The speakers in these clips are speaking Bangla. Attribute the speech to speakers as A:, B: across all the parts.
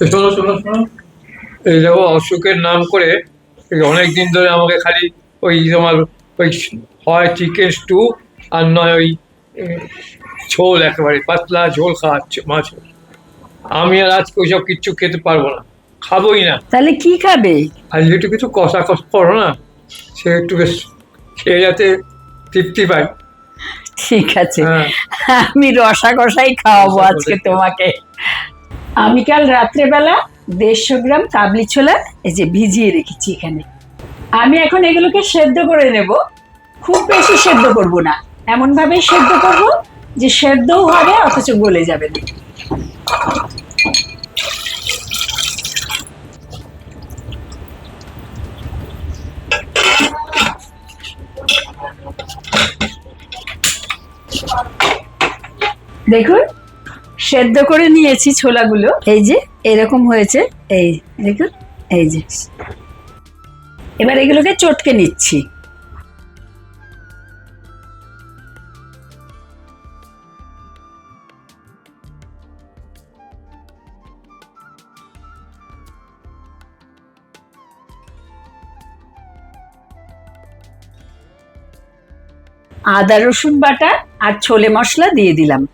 A: শোনো শোনো শোনো। এই দেখো অসুখের নাম করে অনেক দিন ধরে আমাকে খালি ওই তোমার ওই হয় চিকেন স্টু আর নয় ওই ঝোল একেবারে পাতলা ঝোল খাওয়াচ্ছে মাছ। আমি আর আজকে ওইসব কিচ্ছু খেতে পারব না খাবোই না।
B: তাহলে কি খাবে?
A: আজকে একটু কিছু কষা কষ করো না সে একটু বেশ খেয়ে যাতে তৃপ্তি পাই
B: ঠিক আছে
A: হ্যাঁ।
B: আমি রসা কষাই খাওয়াবো আজকে তোমাকে। আমি কাল রাত্রেবেলা দেড়শো গ্রাম কাবলি ছোলা এই যে ভিজিয়ে রেখেছি এখানে। আমি এখন এগুলোকে সেদ্ধ করে নেব। খুব বেশি সেদ্ধ করব না। এমন ভাবে সেদ্ধ করব যে সেদ্ধও হবে, অথচ গলে যাবে না। দেখুন সেদ্ধ করে নিয়েছি ছোলাগুলো। এই যে, এরকম হয়েছে। এই, দেখুন, এই যে। এবার এগুলোকে চটকে নিচ্ছি। আদা রসুন বাটা আর ছোলে মশলা দিয়ে দিলাম।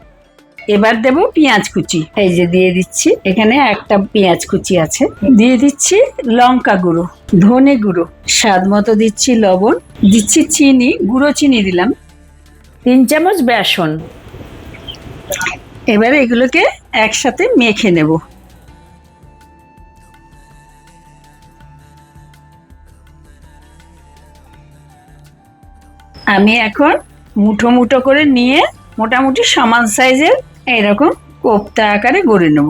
B: এবার দেব পেঁয়াজ কুচি। এই যে দিয়ে দিচ্ছি, এখানে একটা পেঁয়াজ কুচি আছে। দিয়ে দিচ্ছি লঙ্কা গুঁড়ো, ধনে গুঁড়ো, স্বাদ মতো দিচ্ছি লবণ, দিচ্ছি চিনি, গুঁড়ো চিনি দিলাম, তিন চামচ বেসন। এবার এগুলোকে একসাথে মেখে নেব। আমি এখন মুঠো মুঠো করে নিয়ে মোটামুটি সমান সাইজের এরকম কোপ্তা আকারে গড়ে নেব।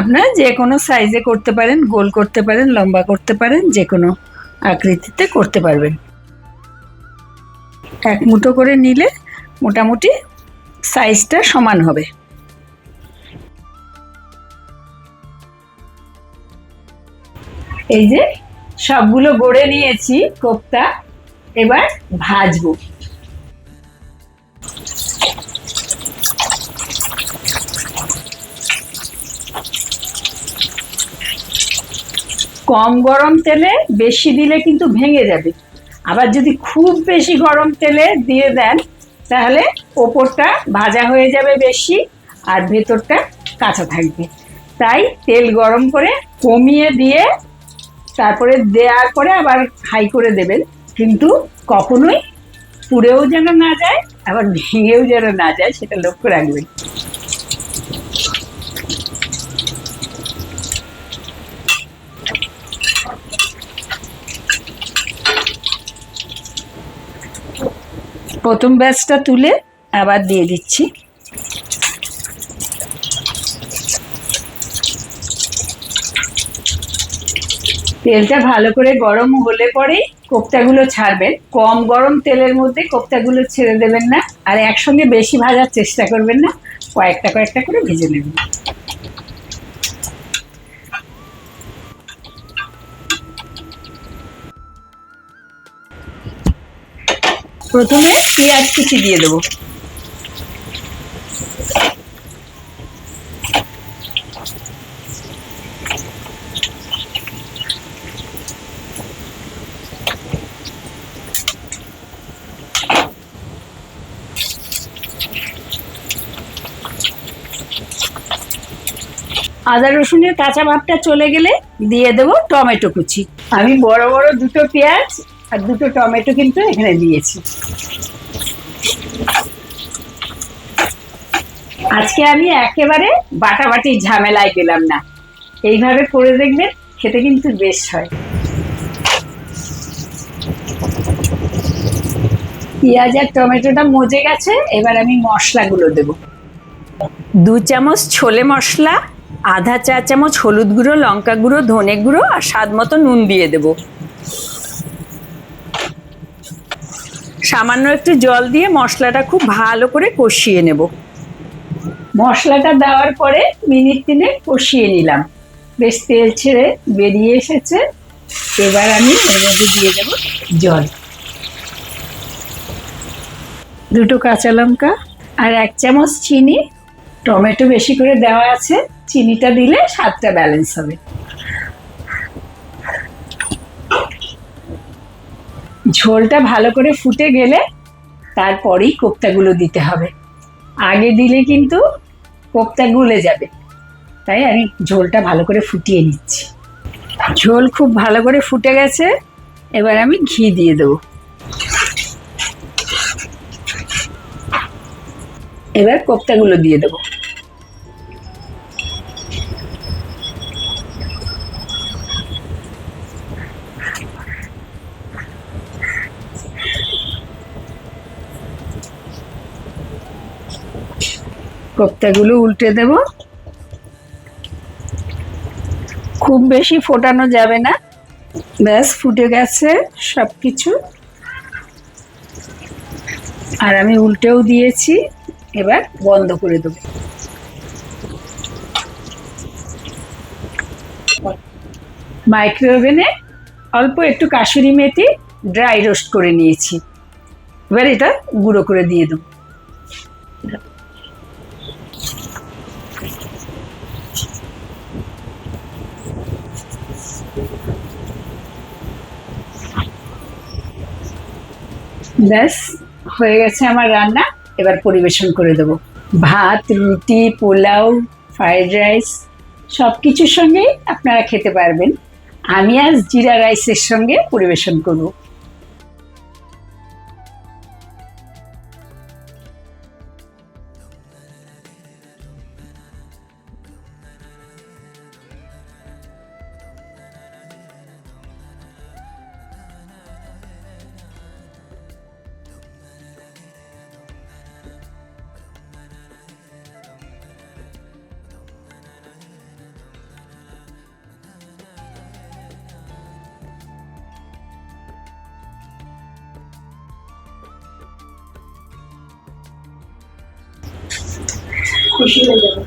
B: আপনারা যে কোনো সাইজে করতে পারেন, গোল করতে পারেন, লম্বা করতে পারেন যে কোনো আকৃতিতে করতে পারবেন। এক মুঠো করে নিলে মোটামুটি সাইজটা সমান হবে। এই যে সবগুলো গড়ে নিয়েছি কোপ্তা, এবার ভাজবো। কম গরম তেলে বেশি দিলে কিন্তু ভেঙে যাবে। আবার যদি খুব বেশি গরম তেলে দিয়ে দেন, তাহলে ওপরটা ভাজা হয়ে যাবে বেশি আর ভেতরটা কাঁচা থাকবে। তাই তেল গরম করে কমিয়ে দিয়ে তারপরে দেওয়ার পরে আবার হাই করে দেবেন। কিন্তু কখনোই পুড়েও যেন না যায়, আবার ভেঙেও যেন না যায়, সেটা লক্ষ্য রাখবেন। প্রথম ব্যাচটা তুলে আবার দিয়ে দিচ্ছি। তেলটা ভালো করে গরম হলে পরেই কোপ্তাগুলো ছাড়বেন। কম গরম তেলের মধ্যে কোপ্তাগুলো ছেড়ে দেবেন না। আর একসঙ্গে বেশি ভাজার চেষ্টা করবেন না। কয়েকটা কয়েকটা করে ভেজে নেবেন। প্রথমে পেঁয়াজ কুচি দিয়ে দেবো। আদা রসুনের কাঁচা ভাবটা চলে গেলে দিয়ে দেবো টমেটো কুচি। আমি বড় বড় দুটো পেঁয়াজ আর দুটো টমেটো কিন্তু এখানে দিয়েছি। আজকে আমি একেবারে বাটাবাটি ঝামেলায় গেলাম না। এইভাবে করে দেখবেন, খেতে কিন্তু বেশ হয়। পেঁয়াজ আর টমেটোটা মজে গেছে, এবার আমি মশলাগুলো দেব। দু চামচ ছোলে মশলা, আধা চা চামচ হলুদ গুঁড়ো, লঙ্কা গুঁড়ো, ধনে গুঁড়ো আর স্বাদ মতো নুন দিয়ে দেব। সামান্য একটু জল দিয়ে মশলাটা খুব ভালো করে কষিয়ে নেব। মশলাটা দেওয়ার পরে মিনিট তিনে কষিয়ে নিলাম। বেশ তেল ছেড়ে বেরিয়ে এসেছে। এবার আমি এর মধ্যে দিয়ে দেব জল। দুটো কাঁচা লঙ্কা আর এক চামচ চিনি। টমেটো বেশি করে দেওয়া আছে। চিনিটা দিলে স্বাদটা ব্যালেন্স হবে। ঝোলটা ভালো করে ফুটে গেলে তারপরেই কোপ্তাগুলো দিতে হবে। আগে দিলে কিন্তু কোপ্তা গুলে যাবে। তাই আমি ঝোলটা ভালো করে ফুটিয়ে নিচ্ছি। ঝোল খুব ভালো করে ফুটে গেছে, এবার আমি ঘি দিয়ে দেবো। এবার কোপ্তাগুলো দিয়ে দেবো। কোপ্তাগুলো উল্টে দেব। খুব বেশি ফোটানো যাবে না। ব্যাস, ফুটে গেছে সব কিছু আর আমি উল্টেও দিয়েছি, এবার বন্ধ করে দেবো। মাইক্রো ওভেনে অল্প একটু কাশুরি মেথি ড্রাই রোস্ট করে নিয়েছি। এবার এটা গুঁড়ো করে দিয়ে দেবো। ব্যাস, হয়ে গেছে আমার রান্না। এবার পরিবেশন করে দেব। ভাত, রুটি, পোলাও ফ্রাইড রাইস সব কিছুর সঙ্গেই আপনারা খেতে পারবেন। আমি আজ জিরা রাইসের সঙ্গে পরিবেশন করব। খুশি হয়ে যাবেন।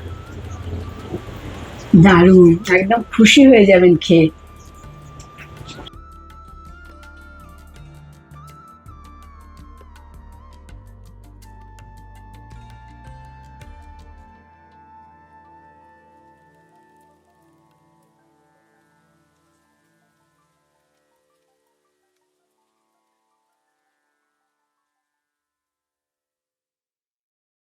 B: দারুণ একদম খুশি হয়ে যাবেন খেয়ে।